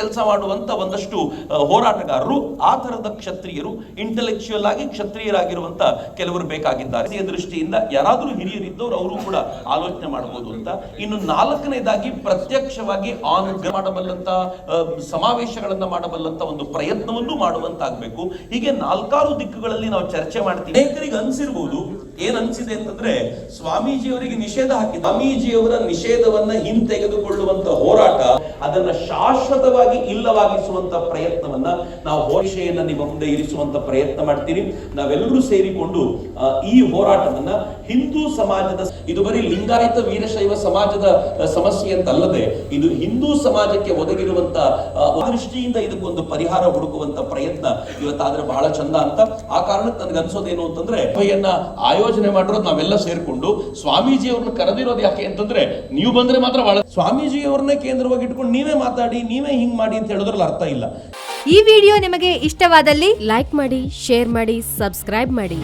ಕೆಲಸ ಮಾಡುವಂತ ಒಂದಷ್ಟು ಹೋರಾಟಗಾರರು, ಆ ಥರದ ಕ್ಷತ್ರಿಯರು ಇಂಟೆಲೆಕ್ಚುಯಲ್ ಆಗಿ ಕ್ಷತ್ರಿಯರಾಗಿರುವಂತ ಕೆಲವರು ಬೇಕಾಗಿದ್ದಾರೆ. ಈ ದೃಷ್ಟಿಯಿಂದ ಯಾರಾದರೂ ಹಿರಿಯರಿದ್ದವರು, ಅವರು ಕೂಡ ಆಲೋಚನೆ ಮಾಡಬಹುದು ಅಂತ. ಇನ್ನು ನಾಲ್ಕನೇದಾಗಿ ಪ್ರತ್ಯಕ್ಷವಾಗಿ ಆನ್ ಮಾಡಬಲ್ಲಂತ ಸಮಾವೇಶಗಳನ್ನು ಸಮಾವೇಶಗಳನ್ನ ಮಾಡಬಲ್ಲಂತ ಒಂದು ಪ್ರಯತ್ನವನ್ನು ಮಾಡುವಂತಾಗಬೇಕು. ಹೀಗೆ ನಾಲ್ಕಾರು ದಿಕ್ಕುಗಳಲ್ಲಿ ನಾವು ಚರ್ಚೆ ಮಾಡ್ತೀವಿ. ಅನೇಕರಿಗೆ ಅನ್ಸಿರ್ಬೋದು. ಏನ್ ಅನ್ಸಿದೆ ಅಂತಂದ್ರೆ, ಸ್ವಾಮೀಜಿಯವರಿಗೆ ನಿಷೇಧ ಹಾಕಿ ಸ್ವಾಮೀಜಿಯವರ ನಿಷೇಧವನ್ನ ಹಿಂತೆಗೆದುಕೊಳ್ಳುವಂತ ಹೋರಾಟ, ಅದನ್ನ ಶಾಶ್ವತವಾಗಿ ಇಲ್ಲವಾಗಿಸುವಂತ ಪ್ರಯತ್ನವನ್ನ ನಾವು ಹೋಷೆಯನ್ನ ನಿಮ್ಮ ಮುಂದೆ ಇರಿಸುವಂತ ಪ್ರಯತ್ನ ಮಾಡ್ತೀರಿ. ನಾವೆಲ್ಲರೂ ಸೇರಿಕೊಂಡು ಈ ಹೋರಾಟವನ್ನ ಹಿಂದೂ ಸಮಾಜದ ಇದು ಬರೀ ಲಿಂಗಾಯತ ವೀರಶೈವ ಸಮಾಜದ ಸಮಸ್ಯೆ ಅಂತ ಅಲ್ಲದೆ ಇದು ಹಿಂದೂ ಸಮಾಜಕ್ಕೆ ಒದಗಿರುವಂತ ದೃಷ್ಟಿಯಿಂದ ಇದಕ್ಕೊಂದು ಪರಿಹಾರ ಹುಡುಕುವಂತ ಪ್ರಯತ್ನ ಇವತ್ತಾದ್ರೆ ಬಹಳ ಚಂದ ಅಂತ. ಆ ಕಾರಣಕ್ಕೆ ನನ್ಗೆ ಅನ್ಸೋದೇನು ಅಂತಂದ್ರೆ, ಸಭೆಯನ್ನ ಆಯೋಜನೆ ಮಾಡಿರೋದು ನಾವೆಲ್ಲ ಸೇರ್ಕೊಂಡು ಸ್ವಾಮೀಜಿ ಅವ್ರನ್ನ ಕರೆದಿರೋದು ಯಾಕೆ ಅಂತಂದ್ರೆ, ನೀವು ಬಂದ್ರೆ ಮಾತ್ರ ಬಹಳ ಸ್ವಾಮೀಜಿ ಅವ್ರನ್ನೇ ಕೇಂದ್ರವಾಗಿ ಇಟ್ಕೊಂಡು ನೀವೇ ಮಾತಾಡಿ, ನೀವೇ ಹಿಂಗ್ ಮಾಡಿ ಅಂತ ಹೇಳೋದ್ರಲ್ಲಿ ಅರ್ಥ ಇಲ್ಲ. ಈ ವಿಡಿಯೋ ನಿಮಗೆ ಇಷ್ಟವಾದಲ್ಲಿ ಲೈಕ್ ಮಾಡಿ, ಶೇರ್ ಮಾಡಿ, ಸಬ್ಸ್ಕ್ರೈಬ್ ಮಾಡಿ.